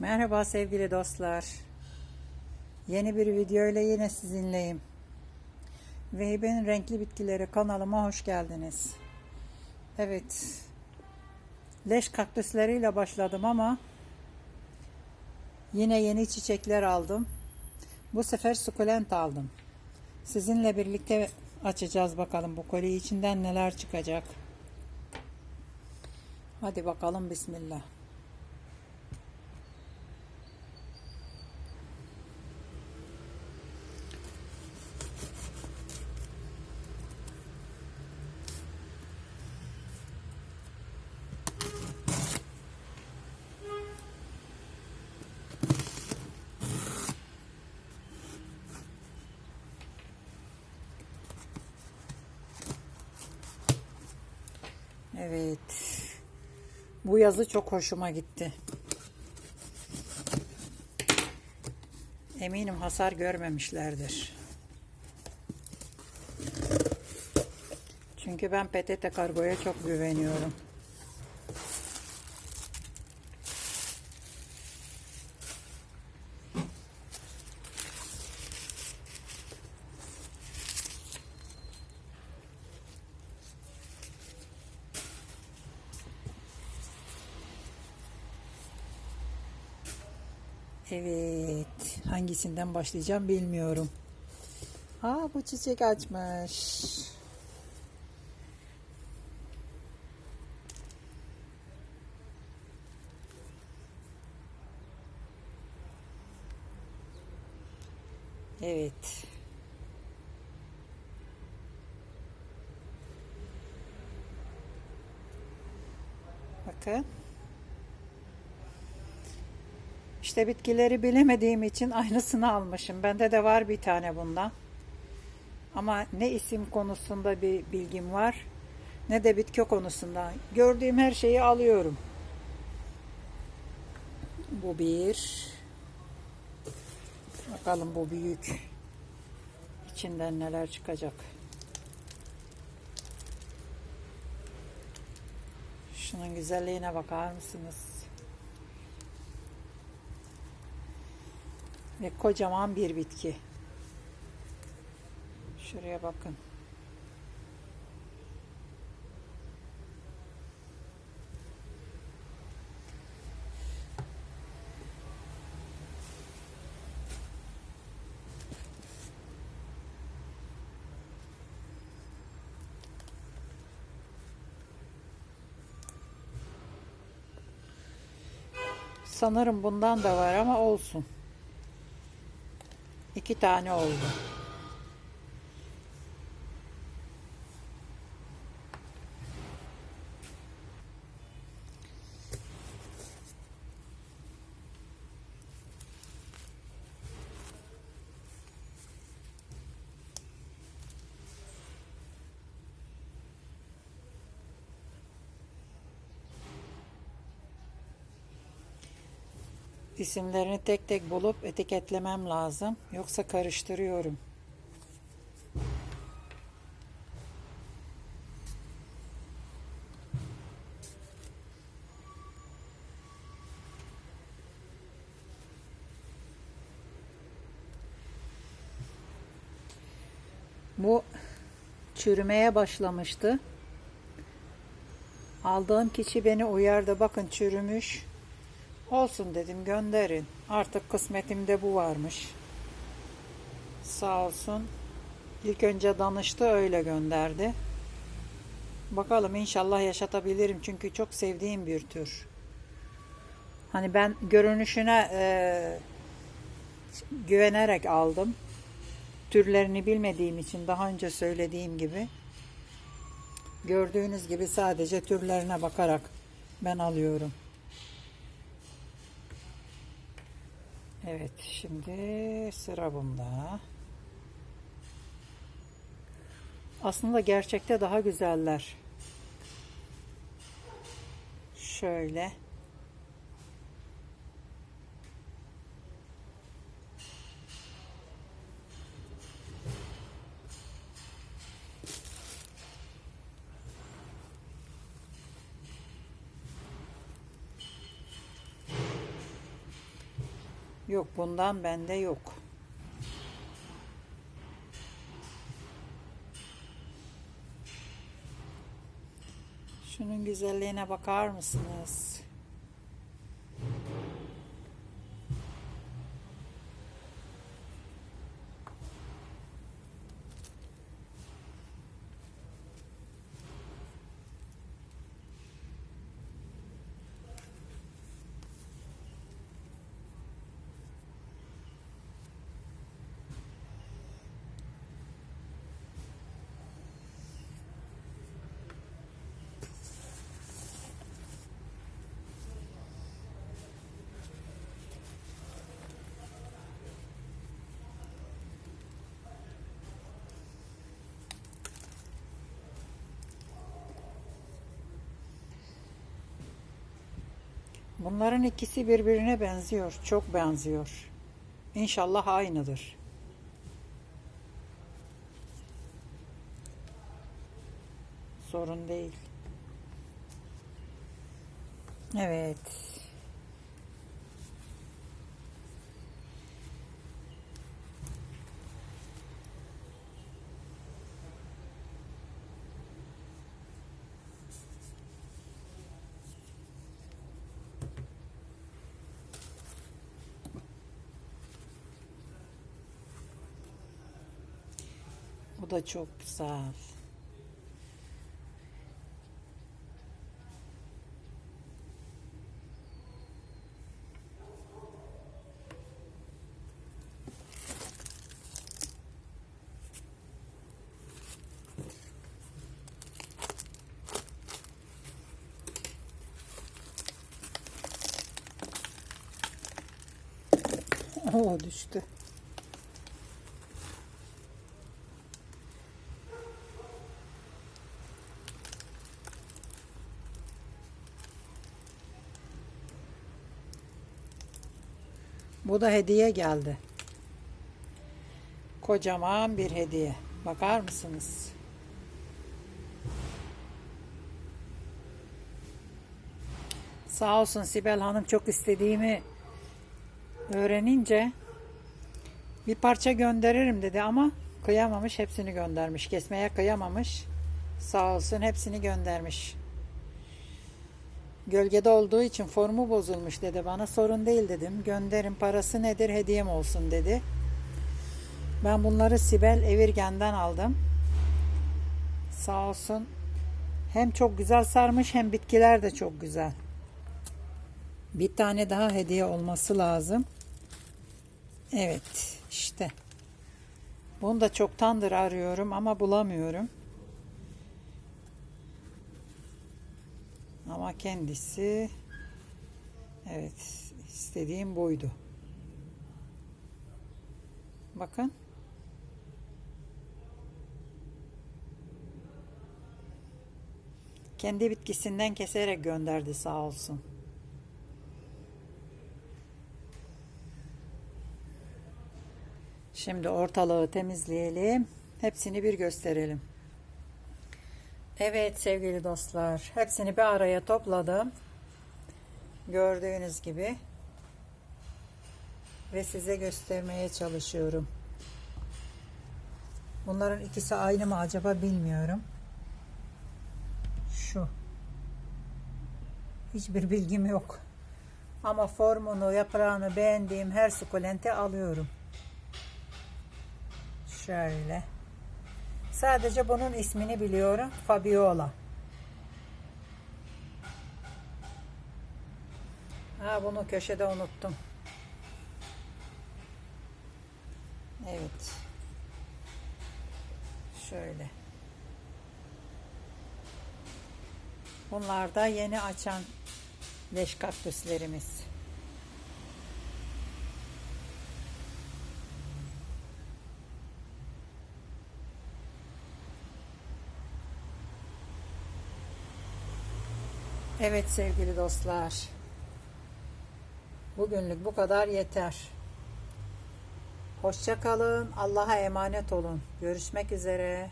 Merhaba sevgili dostlar. Yeni bir video ile yine sizinleyim. Vehbe'nin Renkli Bitkileri kanalıma hoş geldiniz. Evet. Leş kaktüsleriyle başladım ama yine yeni çiçekler aldım. Bu sefer sukulent aldım. Sizinle birlikte açacağız bakalım bu koliyi içinden neler çıkacak. Hadi bakalım bismillah. Evet. Bu yazı çok hoşuma gitti. Eminim hasar görmemişlerdir. Çünkü ben PTT Kargo'ya çok güveniyorum. Evet. Hangisinden başlayacağım bilmiyorum. Aa bu çiçek açmış. Evet. Bakın. İşte bitkileri bilemediğim için aynısını almışım. Bende de var bir tane bundan. Ama ne isim konusunda bir bilgim var ne de bitki konusunda. Gördüğüm her şeyi alıyorum. Bu bir. Bakalım bu büyük. İçinden neler çıkacak. Şunun güzelliğine bakar mısınız? Ve kocaman bir bitki. Şuraya bakın. Sanırım bundan da var ama olsun. İki tane oldu. İsimlerini tek tek bulup etiketlemem lazım. Yoksa karıştırıyorum. Bu çürümeye başlamıştı. Aldığım kişi beni uyardı. Bakın çürümüş. Olsun dedim gönderin. Artık kısmetimde bu varmış. Sağ olsun. İlk önce danıştı öyle gönderdi. Bakalım inşallah yaşatabilirim çünkü çok sevdiğim bir tür. Hani ben görünüşüne e, güvenerek aldım. Türlerini bilmediğim için daha önce söylediğim gibi. Gördüğünüz gibi sadece türlerine bakarak ben alıyorum. Evet şimdi sıra bunda. Aslında gerçekte daha güzeller. Şöyle. Yok bundan bende yok. Şunun güzelliğine bakar mısınız? Bunların ikisi birbirine benziyor. Çok benziyor. İnşallah aynıdır. Sorun değil. Evet. Bu da çok güzel. O düştü. Bu da hediye geldi. Kocaman bir hediye. Bakar mısınız? Sağ olsun Sibel Hanım çok istediğimi öğrenince bir parça gönderirim dedi ama kıyamamış hepsini göndermiş. Kesmeye kıyamamış. Sağ olsun hepsini göndermiş. Gölgede olduğu için formu bozulmuş dedi bana. Sorun değil dedim. Gönderin parası nedir hediyem olsun dedi. Ben bunları Sibel Evirgen'den aldım. Sağ olsun. Hem çok güzel sarmış hem bitkiler de çok güzel. Bir tane daha hediye olması lazım. Evet işte. Bunu da çoktandır arıyorum ama bulamıyorum. Ama kendisi evet istediğim buydu. Bakın. Kendi bitkisinden keserek gönderdi sağ olsun. Şimdi ortalığı temizleyelim. Hepsini bir gösterelim. Evet sevgili dostlar, hepsini bir araya topladım. Gördüğünüz gibi ve size göstermeye çalışıyorum. Bunların ikisi aynı mı acaba bilmiyorum. Şu. Hiçbir bilgim yok. Ama formunu, yaprağını beğendiğim her sukulente alıyorum. Şöyle. Sadece bunun ismini biliyorum. Fabiola. Ha bunu köşede unuttum. Evet. Şöyle. Bunlar da yeni açan leş kaktüslerimiz. Evet sevgili dostlar. Bugünlük bu kadar yeter. Hoşça kalın. Allah'a emanet olun. Görüşmek üzere.